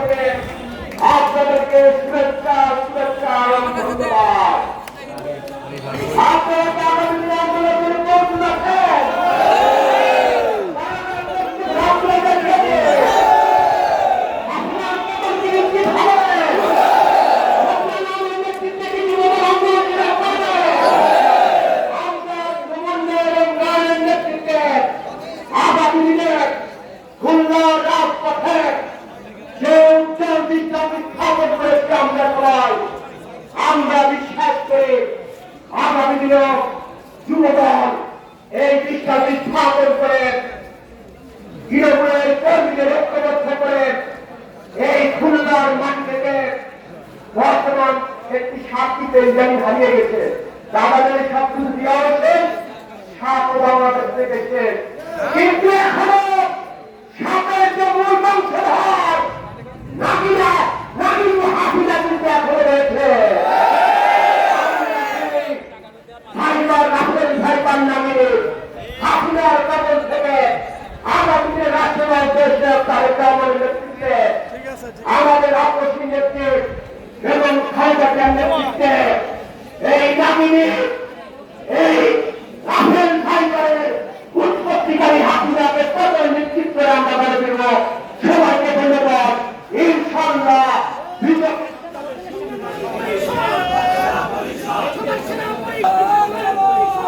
থেকে আপনাদেরকে আমরা বিশ্বাস করি আগামী দিনেও যুবদল এই বিজ্ঞান স্থাপন করে, তৃণমূলের কর্মীদের ঐক্যবদ্ধ করে এই খুলনার মাটি থেকে বর্তমান একটি সাতটিতে ইদানি হারিয়ে গেছে। আমাদের সব কিছু দেওয়া হয়েছে বাংলাদেশ থেকে কিন্তু এখনও রাহুল নামিয়ে আপনার কবল থেকে আমাদের রাষ্ট্রবাদ দেশ তারেক রহমানের নেতৃত্বে আমাদের আপসী নেতৃত্ব এবং খালেদা নেতৃত্বে এই নামিনী